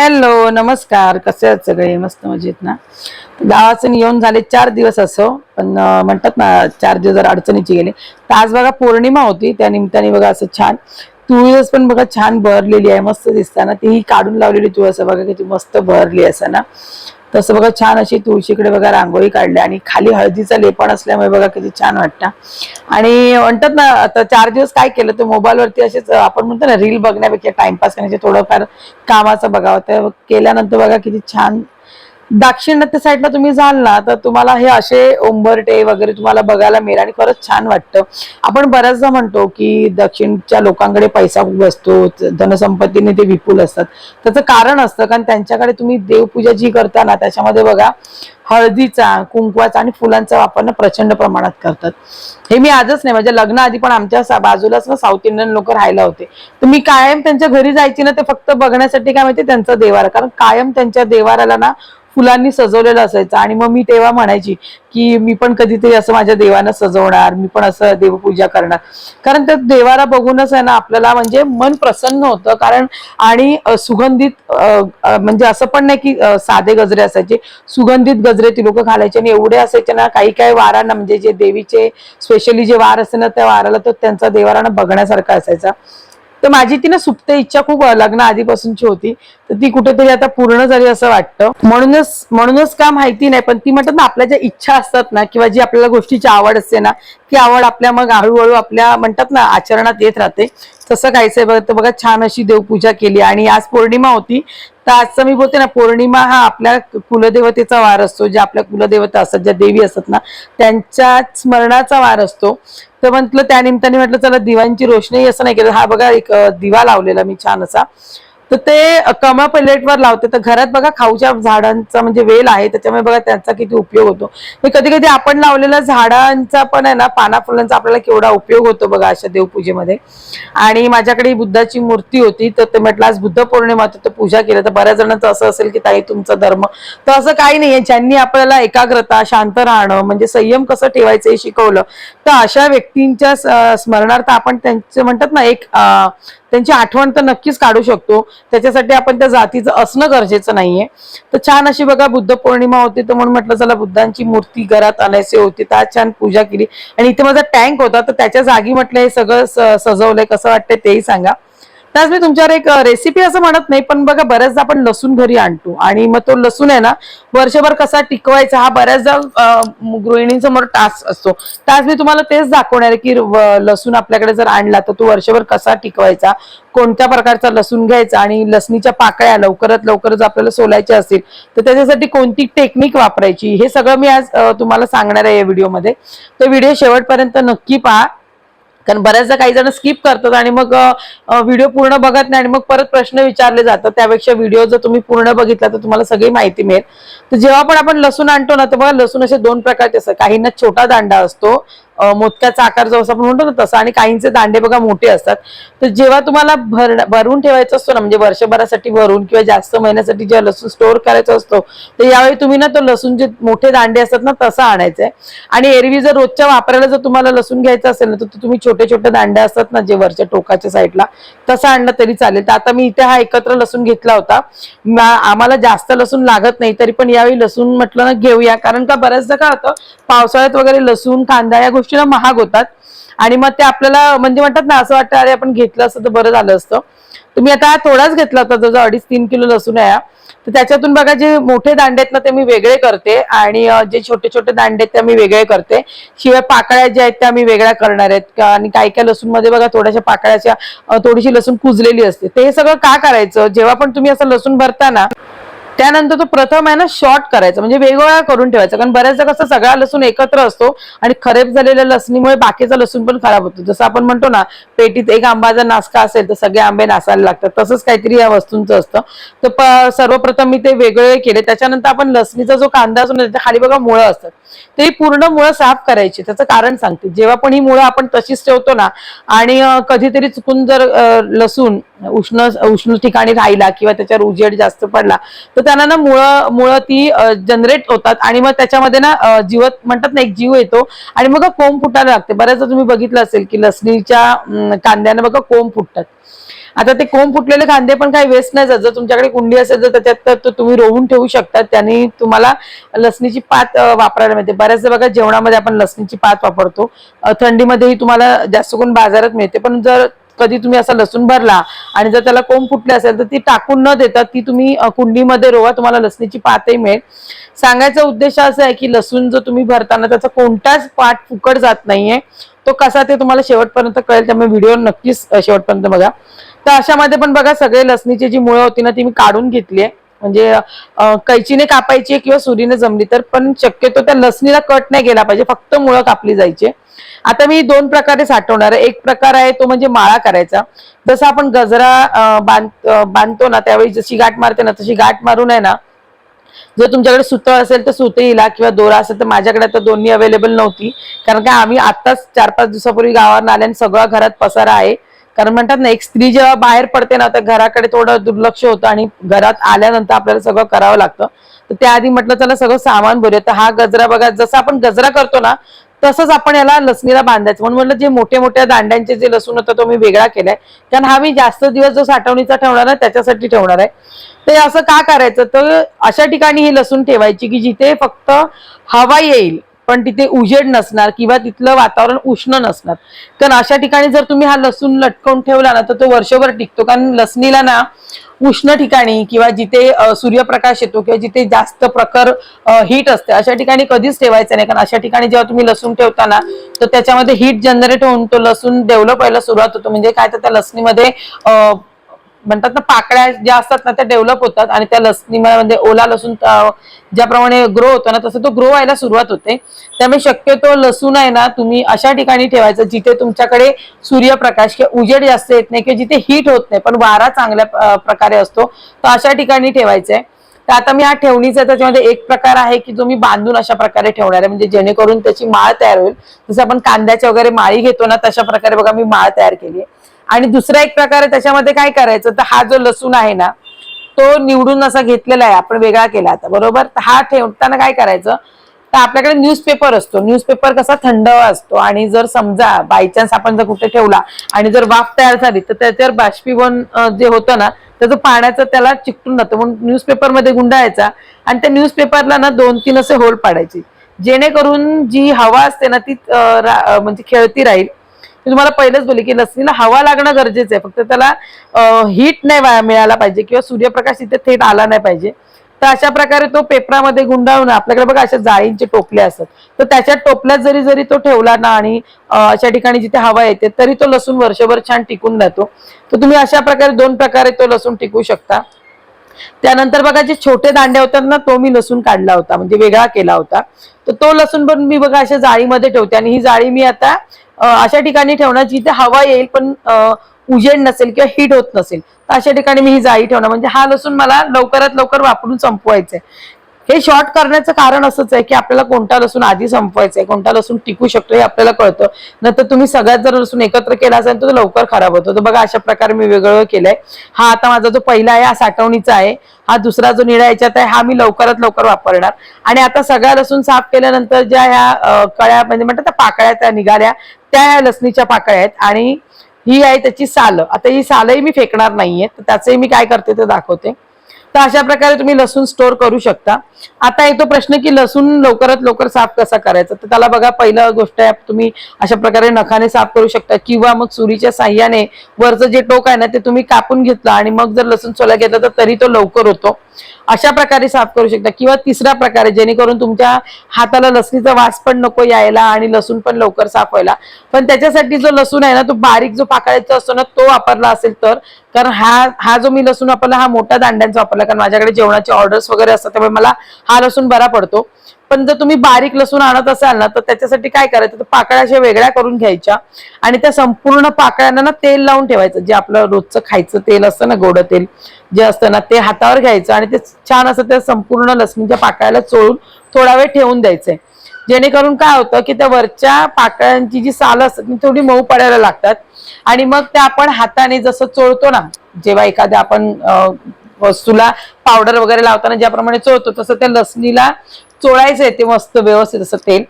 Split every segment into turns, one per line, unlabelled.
Hello नमस्कार. कसे आहेत सगळे? मस्त मजेत ना? गावाचं येऊन झाले चार दिवस असो पण म्हणतात ना चार दिवस जर अडचणीचे गेले तर आज बघा पौर्णिमा होती. त्या निमित्ताने बघा असं छान तुळस पण बघा छान भरलेली आहे. मस्त दिसताना. तीही काढून लावलेली तुळस बघा किती मस्त भरली असं ना? तसं बघा छान अशी तुळशीकडे बघा रांगोळी काढली आणि खाली हळदीचा लेपण असल्यामुळे बघा किती छान वाटतं. आणि म्हणतात ना आता चार दिवस काय केलं तर मोबाईलवरती असेच आपण म्हणतो ना रील बघण्यापेक्षा टाइमपास करण्याचे थोडंफार कामाचं बघावं. तर केल्यानंतर बघा किती छान दाक्षिणात्य साईडला तुम्ही जाल ना तर तुम्हाला हे असे ओंबरटे वगैरे तुम्हाला बघायला मिळेल आणि खरंच छान वाटतं. आपण बऱ्याचदा म्हणतो की दक्षिणच्या लोकांकडे पैसा खूप असतो धनसंपत्तीने ते विपुल असतात. त्याचं कारण असतं कारण त्यांच्याकडे तुम्ही देवपूजा जी करता ना त्याच्यामध्ये बघा हळदीचा कुंकवाचा आणि फुलांचा वापर ना प्रचंड प्रमाणात करतात. हे मी आजच नाही माझ्या लग्नाआधी पण आमच्या बाजूलाच ना साऊथ इंडियन लोक राहायला होते. तर मी कायम त्यांच्या घरी जायची ना ते फक्त बघण्यासाठी काय माहिती त्यांचा देवारा. कारण कायम त्यांच्या देवाराला ना फुलांनी सजवलेलं असायचं. आणि मग मी तेव्हा म्हणायची की मी पण कधीतरी असं माझ्या देवानं सजवणार मी पण असं देवपूजा करणार. कारण त्या देवाला बघूनच आहे ना आपल्याला म्हणजे मन प्रसन्न होतं. कारण आणि सुगंधित म्हणजे असं पण नाही की साधे गजरे असायचे. सुगंधित गजरे ती लोक घालायचे आणि एवढे असायचे ना काही काही वारांना म्हणजे जे देवीचे स्पेशली जे वार असते ना त्या वाराला तर त्यांचा देवाराना बघण्यासारखा असायचा. तर माझी ती ना सुप्त इच्छा खूप लग्न आधीपासूनची होती. तर ती कुठेतरी आता पूर्ण झाली असं वाटतं. म्हणूनच म्हणूनच का माहिती नाही पण ती म्हणतात ना आपल्या ज्या इच्छा असतात ना किंवा जी आपल्याला गोष्टीची आवड असते ना ती आवड आपल्या मग हळूहळू आपल्या म्हणतात ना आचरणात येत राहते. तसं काहीच बघ तर बघा छान अशी देवपूजा केली. आणि आज पौर्णिमा होती. तर आजचं मी बोलते ना पौर्णिमा हा आपल्या कुलदेवतेचा वार असतो. ज्या आपल्या कुलदेवता असतात ज्या देवी असतात ना त्यांच्या स्मरणाचा वार असतो. तर म्हटलं त्या निमित्ताने म्हटलं चला दिव्यांची रोषणाई असं नाही केलं. हा बघा एक दिवा लावलेला मी छान असा. तर ते कमा प्लेटवर लावते. तर घरात बघा खाऊच्या झाडांचा म्हणजे वेल आहे. त्याच्यामुळे बघा त्याचा किती उपयोग होतो. कधी कधी आपण लावलेल्या झाडांचा पण आहे ना पाना फुलांचा आपल्याला केवढा उपयोग होतो बघा अशा देवपूजेमध्ये. आणि माझ्याकडे बुद्धाची मूर्ती होती. तर ते म्हटलं आज बुद्ध पौर्णिमा होती तर पूजा केली. तर बऱ्याच जणांचं असं असेल की ताई तुमचा धर्म. तर असं काही नाहीये. ज्यांनी आपल्याला एकाग्रता शांत राहणं म्हणजे संयम कसं ठेवायचं हे शिकवलं तर अशा व्यक्तींच्या स्मरणार्थ आपण त्यांचे म्हणतात ना एक त्यांची आठवण तर नक्कीच काढू शकतो. त्याच्यासाठी आपण त्या जातीचं असणं गरजेचं नाहीये. तर छान अशी बघा बुद्ध पौर्णिमा होती तर म्हणून म्हटलं चला बुद्धांची मूर्ती घरात आणायची होती. तर छान पूजा केली. आणि इथे माझा टँक होता तर त्याच्या जागी म्हटलं हे सगळं स- सजवलंय. कसं वाटतंय तेही सांगा. त्याच मी तुमच्यावर एक रेसिपी असं म्हणत नाही पण बघा बऱ्याचदा आपण लसूण घरी आणतो. आणि मग तो लसूण आहे ना वर्षभर कसा टिकवायचा हा बऱ्याचदा गृहिणींसमोर टास्क असतो. त्याच मी तुम्हाला तेच दाखवणार आहे की लसूण आपल्याकडे जर आणला तर तो वर्षभर कसा टिकवायचा कोणत्या प्रकारचा लसूण घ्यायचा आणि लसणीच्या पाकळ्या लवकरात लवकर जर आपल्याला सोलायच्या असतील तर त्याच्यासाठी कोणती टेक्निक वापरायची हे सगळं मी आज तुम्हाला सांगणार आहे या व्हिडिओमध्ये तर व्हिडिओ शेवटपर्यंत नक्की पहा. कारण बऱ्याचदा काही जण स्किप करतात आणि मग व्हिडिओ पूर्ण बघत नाही आणि मग परत प्रश्न विचारले जातात. त्यापेक्षा व्हिडिओ जर तुम्ही पूर्ण बघितला तर तुम्हाला सगळी माहिती मिळेल. तर जेव्हा पण आपण लसूण आणतो ना तेव्हा लसूण असे दोन प्रकारचे असतात काहींना छोटा दांडा असतो मोदक्याचा आकार जो असं आपण म्हणतो ना तसा आणि काहींचे दांडे बघा मोठे असतात. तर जेव्हा तुम्हाला भर भरून ठेवायचं असतो ना म्हणजे वर्षभरासाठी भरून किंवा जास्त महिन्यासाठी जेव्हा लसूण स्टोअर करायचा असतो तर यावेळी तुम्ही ना तो लसूण जे मोठे दांडे असतात ना तसा आणायचा. आहे आणि एरवी जर रोजच्या वापरायला जर तुम्हाला लसूण घ्यायचं असेल ना तर तुम्ही छोटे छोटे दांडे असतात ना जे वरच्या टोकाच्या साईडला तसं आणलं तरी चालेल. तर आता मी इथे हा एकत्र लसूण घेतला होता. आम्हाला जास्त लसूण लागत नाही तरी पण यावेळी लसूण म्हटलं ना घेऊया. कारण का बऱ्याचदा काय होतं पावसाळ्यात वगैरे लसूण कांदा या गोष्टी ना महाग होतात. आणि मग ते आपल्याला म्हणजे म्हणतात ना असं वाटतं अरे आपण घेतलं असतं तर बरं झालं असतं. तुम्ही आता थोडाच घेतला होता जवळ अडीच तीन किलो लसूण आहे तर त्याच्यातून बघा जे मोठे दांडे आहेत ना ते मी वेगळे करते. आणि जे छोटे छोटे दांडे आहेत ते मी वेगळे करते. शिवाय पाकळ्या ज्या आहेत त्या मी वेगळ्या करणार आहेत. आणि काही काही लसूणमध्ये बघा थोड्याशा पाकळ्याच्या थोडीशी लसूण कुजलेली असते. ते सगळं का करायचं? जेव्हा पण तुम्ही असं लसूण भरता ना त्यानंतर तो प्रथम आहे ना शॉर्ट करायचा. म्हणजे वेगवेगळा करून ठेवायचा. कारण बऱ्याचदा कसं सगळा लसूण एकत्र असतो आणि खरेब झालेल्या लसणीमुळे बाकीचा लसूण पण खराब होतो. जसं आपण म्हणतो ना पेटीत एक आंबा जर नासका असेल तर सगळे आंबे नासायला लागतात. तसंच काहीतरी या वस्तूंचं असतं. तर प- सर्वप्रथम मी ते वेगळे केले. त्याच्यानंतर आपण लसणीचा जो कांदा असतो त्याच्याखाली बघा मुळं असतात. ते पूर्ण मुळं साफ करायची. त्याचं कारण सांगते. जेव्हा पण ही मुळं आपण तशीच ठेवतो ना आणि कधीतरी चुकून जर लसूण उष्ण उष्ण ठिकाणी राहिला किंवा त्याच्यावर उजेड जास्त पडला तर त्यांना ना मुळं मुळं ती जनरेट होतात आणि मग त्याच्यामध्ये ना जीवत म्हणतात ना एक जीव येतो आणि मग कोंब फुटायला लागते. बऱ्याचदा तुम्ही बघितलं असेल की लसणीच्या अं, कांद्याने बघा कोंब फुटतात. आता ते कोंब फुटलेले कांदे पण काही वेस्ट नाही जात. जर तुमच्याकडे कुंडी असेल तर त्याच्यात तर तुम्ही रोवून ठेवू शकता. त्यांनी तुम्हाला लसणीची पात वापरायला मिळते. बऱ्याचदा बघा जेवणामध्ये आपण लसणीची पात वापरतो. थंडीमध्येही तुम्हाला जास्त करून बाजारात मिळते. पण जर कधी तुम्ही असा लसूण भरला आणि जर त्याला कोंब फुटले असेल तर ती टाकून न देता ती तुम्ही कुंडीमध्ये रोवा तुम्हाला लसणीची पातही मिळेल. सांगायचा उद्देश असा आहे की लसूण जो तुम्ही भरताना त्याचा कोणताच पाठ फुकट जात नाहीये. तो कसा ते तुम्हाला शेवटपर्यंत कळेल त्यामुळे व्हिडिओ नक्कीच शेवटपर्यंत बघा. तर अशामध्ये पण बघा सगळे लसणीची जी मुळं होती ना ती मी काढून घेतली आहे. म्हणजे कैचीने कापायची किंवा सुरीने जमली तर पण शक्यतो त्या लसणीला कट नाही गेला पाहिजे फक्त मुळं कापली जायची आता मी दोन प्रकारे साठवणार आहे. एक प्रकार आहे तो म्हणजे माळा करायचा. जसं आपण गजरा बांध बांधतो ना त्यावेळी जशी गाठ मारते ना तशी गाठ मारून आहे ना जर तुमच्याकडे सुतळ असेल तर सुतईला किंवा दोरा असेल तर माझ्याकडे आता दोन्ही अवेलेबल नव्हती. कारण का आम्ही आत्ताच चार पाच दिवसापूर्वी गावावर आल्याने सगळं घरात पसारा आहे. कारण म्हणतात ना एक स्त्री जेव्हा बाहेर पडते ना तर घराकडे थोडं दुर्लक्ष होतं आणि घरात आल्यानंतर आपल्याला सगळं करावं लागतं. तर त्याआधी म्हटलं चला सगळं सामान भरूया. तर हा गजरा बघा जसं आपण गजरा करतो ना तसंच आपण याला लसणीला बांधायचं. म्हणून म्हटलं जे मोठ्या मोठ्या दांड्यांचे जे लसूण होतं तो मी वेगळा केलाय. कारण हा मी जास्त दिवस जो साठवणीचा ठेवणार आहे त्याच्यासाठी ठेवणार आहे. तर असं का करायचं? तर अशा ठिकाणी ही लसूण ठेवायची की जिथे फक्त हवा येईल पण तिथे उजेड नसणार किंवा तिथलं वातावरण उष्ण नसणार. कारण अशा ठिकाणी जर तुम्ही हा लसूण लटकवून ठेवला ना तर तो वर्षभर टिकतो. कारण लसणीला ना उष्ण ठिकाणी किंवा जिथे सूर्यप्रकाश येतो किंवा जिथे जास्त प्रखर हीट असते अशा ठिकाणी कधीच ठेवायचं नाही. कारण अशा ठिकाणी जेव्हा तुम्ही लसूण ठेवता ना तर त्याच्यामध्ये हीट जनरेट होऊन तो लसूण डेव्हलप व्हायला सुरुवात होतो. म्हणजे काय तर त्या लसणीमध्ये म्हणतात ना पाकळ्या ज्या असतात ना त्या डेव्हलप होतात आणि त्या लसणीमध्ये म्हणजे ओला लसूण ज्याप्रमाणे ग्रो होतो ना तसं तो ग्रो व्हायला सुरुवात होते. त्यामुळे शक्यतो लसूण आहे ना तुम्ही अशा ठिकाणी ठेवायचं जिथे तुमच्याकडे सूर्यप्रकाश किंवा उजेड जास्त येत नाही किंवा जिथे हीट होत नाही पण वारा चांगल्या प्रकारे असतो तर अशा ठिकाणी ठेवायचंय तर आता मी हा ठेवणीचा त्याच्यामध्ये एक प्रकार आहे की जो मी बांधून अशा प्रकारे ठेवणार आहे. म्हणजे जेणेकरून त्याची माळ तयार होईल. जसं आपण कांद्याच्या वगैरे माळी घेतो ना तशा प्रकारे बघा मी माळ तयार केली आहे. आणि दुसरा एक प्रकार आहे त्याच्यामध्ये काय करायचं तर हा जो लसूण आहे ना तो निवडून असा घेतलेला आहे आपण वेगळा केला आता बरोबर? तर हा ठेवताना काय करायचं तर आपल्याकडे न्यूजपेपर असतो. न्यूजपेपर कसा थंड असतो आणि जर समजा बायचान्स आपण जर कुठे ठेवला आणि जर वाफ तयार झाली तर त्याच्यावर बाष्पीभवन जे होतं ना त्याचं पाण्याचं त्याला चिकटून जातं. म्हणून न्यूजपेपरमध्ये गुंडाळायचा आणि त्या न्यूजपेपरला ना दोन तीन असे होल पाडायचे. जेणेकरून जी हवा असते ना ती रा- म्हणजे खेळती राहील. मी तुम्हाला पहिलेच बोलले की लसणीला हवा लागणं गरजेचं आहे. फक्त त्याला हीट नाही मिळाला पाहिजे किंवा सूर्यप्रकाश तिथे थेट आला नाही पाहिजे. तर अशा प्रकारे तो पेपरामध्ये गुंडाळून आपल्याकडे बघा अशा जाळींचे टोपले असतात. तर त्याच्या टोपल्यात जरी जरी तो ठेवला ना आणि अशा ठिकाणी जिथे हवा येते तरी तो लसूण वर्षभर छान टिकून राहतो. तर तुम्ही अशा प्रकारे दोन प्रकारे तो लसूण टिकू शकता. त्यानंतर बघा जे छोटे दांडे होतात ना तो मी लसूण काढला होता म्हणजे वेगळा केला होता. तर तो लसूण पण मी बघा अशा जाळीमध्ये ठेवते आणि ही जाळी मी आता अशा ठिकाणी ठेवणार जिथे हवा येईल पण उजेड नसेल किंवा हीट होत नसेल तर अशा ठिकाणी मी ही जाळी ठेवणार. म्हणजे हा लसूण मला लवकरात लवकर वापरून संपवायचा आहे हे शॉर्ट करण्याचं कारण असंच आहे की आपल्याला कोणता लसूण आधी संपवायचा आहे कोणता लसूण टिकू शकतो हे आपल्याला कळतं. नंतर तुम्ही सगळ्यात जर लसूण एकत्र केला असेल तर लवकर खराब होतो. तर बघा अशा प्रकारे मी वेगळं केलंय. हा आता माझा जो पहिला आहे हा साठवणीचा आहे. हा दुसरा जो निळा याच्यात आहे हा मी लवकरात लवकर वापरणार. आणि आता सगळ्या लसूण साफ केल्यानंतर ज्या ह्या कळ्या म्हणजे म्हणतात पाकळ्या त्या निघाल्या. त्या ह्या लसणीच्या पाकळ्या आहेत आणि ही आहे त्याची साल. आता ही सालही मी फेकणार नाहीये तर त्याचंही मी काय करते ते दाखवते. तर अशा प्रकारे तुम्ही लसूण स्टोअर करू शकता. आता येतो प्रश्न की लसूण लवकरात लवकर साफ कसा करायचा? तर त्याला बघा पहिलं गोष्ट आहे तुम्ही अशा प्रकारे नखाने साफ करू शकता किंवा मग सुरीच्या साह्याने वरचं जे टोक आहे ना ते तुम्ही कापून घेतलं आणि मग जर लसूण सोला घेतला तर तरी तो लवकर होतो. अशा प्रकारे साफ करू शकता. किंवा तिसरा प्रकारे जेणेकरून तुमच्या हाताला लसणीचा वास पण नको यायला आणि लसूण पण लवकर साफ व्हायला. पण त्याच्यासाठी जो लसूण आहे ना तो बारीक जो पाकळायचा असतो ना तो वापरला असेल तर कारण हा हा जो मी लसूण वापरला हा मोठ्या दांड्यांचा वापरला कारण माझ्याकडे जेवणाचे ऑर्डर्स वगैरे असतात त्यामुळे मला हा लसूण बरा पडतो. पण जर तुम्ही बारीक लसूण आणत असाल ना तर त्याच्यासाठी काय करायचं? तर पाकळ्या अशा वेगळ्या करून घ्यायच्या आणि त्या संपूर्ण पाकळ्यांना ना तेल लावून ठेवायचं. जे आपलं रोजचं खायचं तेल असतं ना गोड तेल जे असतं ना ते हातावर घ्यायचं आणि ते छान असं त्या संपूर्ण लसणीच्या पाकळ्याला चोळून थोडा वेळ ठेवून द्यायचंय. जेणेकरून काय होतं की त्या वरच्या पाकळ्यांची जी साल असतात ती थोडी मऊ पडायला लागतात. आणि मग त्या आपण हाताने जसं चोळतो ना जेव्हा एखाद्या आपण वस्तूला पावडर वगैरे लावताना ज्याप्रमाणे चोळतो तसं त्या लसणीला चोळायचं आहे ते मस्त व्यवस्थित असं तेल.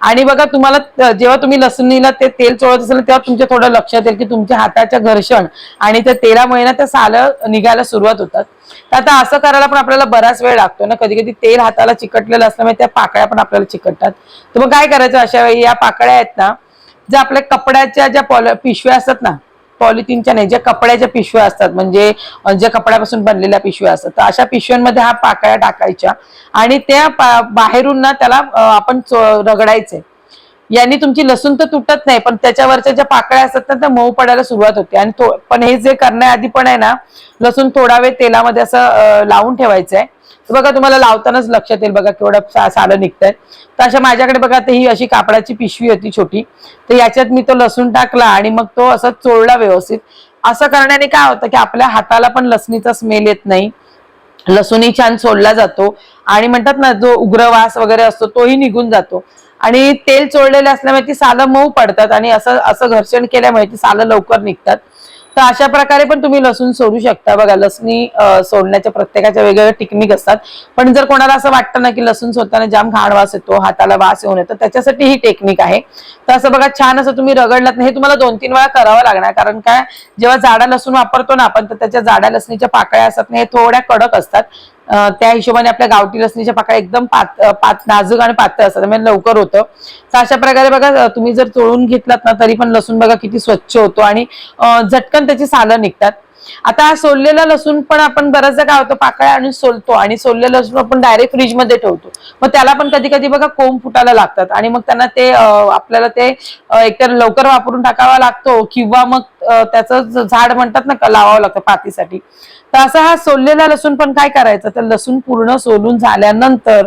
आणि बघा तुम्हाला जेव्हा तुम्ही लसणीला ते तेल चोळत असेल तेव्हा तुमच्या थोडं लक्षात येईल की तुमच्या हाताच्या घर्षण आणि त्या तेलामुळे ना त्या सालं निघायला सुरुवात होतात. तर आता असं करायला पण आपल्याला बराच वेळ लागतो ना. कधी कधी तेल हाताला चिकटलेलं असल्यामुळे त्या पाकळ्या पण आपल्याला चिकटतात. तर मग काय करायचं अशा वेळी? या पाकळ्या आहेत ना ज्या आपल्या कपड्याच्या ज्या पॉल पिशव्या असतात ना पॉलिथिनच्या नाही ज्या कपड्याच्या पिशव्या असतात म्हणजे ज्या कपड्यापासून बनलेल्या पिशव्या असतात तर अशा पिशव्यांमध्ये हा पाकळ्या टाकायच्या आणि त्या बाहेरून ना त्याला आपण रगडायचे. यांनी तुमची लसूण तर तुटत नाही पण त्याच्यावरच्या ज्या पाकळ्या असतात ना त्या मऊ पडायला सुरुवात होते. आणि पण हे जे करण्याआधी पण आहे ना लसूण थोडा वेळ तेलामध्ये असं लावून ठेवायचं आहे बघा तुम्हाला लावतानाच लक्षात येईल बघा केवढं सालं निघतंय. तर अशा माझ्याकडे बघा ते ही अशी कापडाची पिशवी होती छोटी. तर याच्यात मी तो लसूण टाकला आणि मग तो असा चोळला व्यवस्थित. असं करण्याने काय होतं की आपल्या हाताला पण लसणीचा स्मेल येत नाही. लसूणही छान सोडला जातो. आणि म्हणतात ना जो उग्रवास वगैरे असतो तोही निघून जातो. आणि तेल चोळलेले असल्यामुळे ती सालं मऊ पडतात आणि असं असं घर्षण केल्यामुळे ती सालं लवकर निघतात. तर अशा प्रकारे पण तुम्ही लसूण सोडू शकता. बघा लसणी सोडण्याच्या प्रत्येकाच्या वेगवेगळ्या टिकनिक असतात. पण जर कोणाला असं वाटतं ना की लसूण सोडताना जाम घाण वास येतो हाताला वास येऊन येतो त्याच्यासाठी ही टेक्निक आहे. तर असं बघा छान असं तुम्ही रगडलात नाही हे तुम्हाला दोन तीन वेळा करावं लागणार. कारण काय जेव्हा जाडा लसूण वापरतो ना आपण तर त्याच्या जाड्या लसणीच्या पाकळ्या असतात ना हे थोड्या कडक असतात. त्या हिशोबाने आपल्या गावठी लसणीच्या पाकळ्या एकदम पात पात नाजूक आणि पातळ असतात. त्यामुळे लवकर होतं. तर अशा प्रकारे बघा तुम्ही जर चोळून घेतलात ना तरी पण लसूण बघा किती स्वच्छ होतो आणि झटकन त्याची सालं निघतात. आता हा सोललेला लसूण पण आपण बऱ्याचदा काय होतं पाकळ्या आणून सोलतो. आणि सोललेला लसूण आपण डायरेक्ट फ्रीजमध्ये ठेवतो. मग त्याला पण कधी कधी बघा कोंब फुटायला लागतात. आणि मग त्यांना ते आपल्याला ते एकतर लवकर वापरून टाकावा लागतो किंवा मग त्याचं झाड म्हणतात ना लावावं लागतं पातीसाठी. तर असा हा सोललेला लसूण पण काय करायचं? तर लसूण पूर्ण सोलून झाल्यानंतर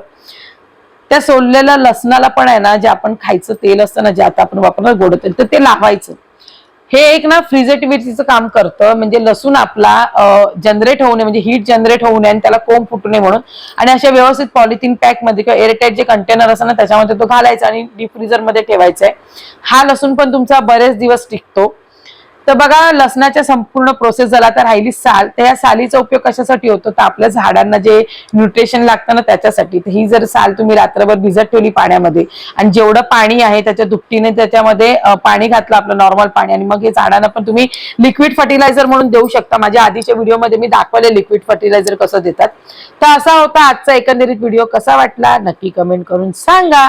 त्या सोललेल्या लसणाला पण आहे ना जे आपण खायचं तेल असतं ना जे आता आपण वापरणार गोड तेल तर ते लावायचं. हे एक ना फ्रिजेटिव्हिटीचं काम करतं. म्हणजे लसूण आपला जनरेट होऊ नये म्हणजे हीट जनरेट होऊ नये आणि त्याला कोंब फुटू नये म्हणून. आणि अशा व्यवस्थित पॉलिथिन पॅकमध्ये किंवा एअरटाईट जे कंटेनर असतं ना त्याच्यामध्ये तो घालायचा आणि डीप फ्रीजरमध्ये ठेवायचा आहे हा लसूण पण तुमचा बरेच दिवस टिकतो. तर बघा लसणाच्या संपूर्ण प्रोसेस झाला तर राहिली साल. तर या सालीचा उपयोग कशासाठी होतो? तर आपल्या झाडांना जे न्यूट्रिशन लागतं ना त्याच्यासाठी. तर ही जर साल तुम्ही रात्रभर भिजत ठेवली पाण्यामध्ये आणि जेवढं पाणी आहे त्याच्या दुपटीने त्याच्यामध्ये पाणी घातलं आपलं नॉर्मल पाणी आणि मग हे झाडांना पण तुम्ही लिक्विड फर्टिलायझर म्हणून देऊ शकता. माझ्या आधीच्या व्हिडिओमध्ये मी दाखवले लिक्विड फर्टिलायझर कसं देतात. तर असा होता आजचा एकंदरीत व्हिडिओ कसा वाटला? नक्की कमेंट करून सांगा.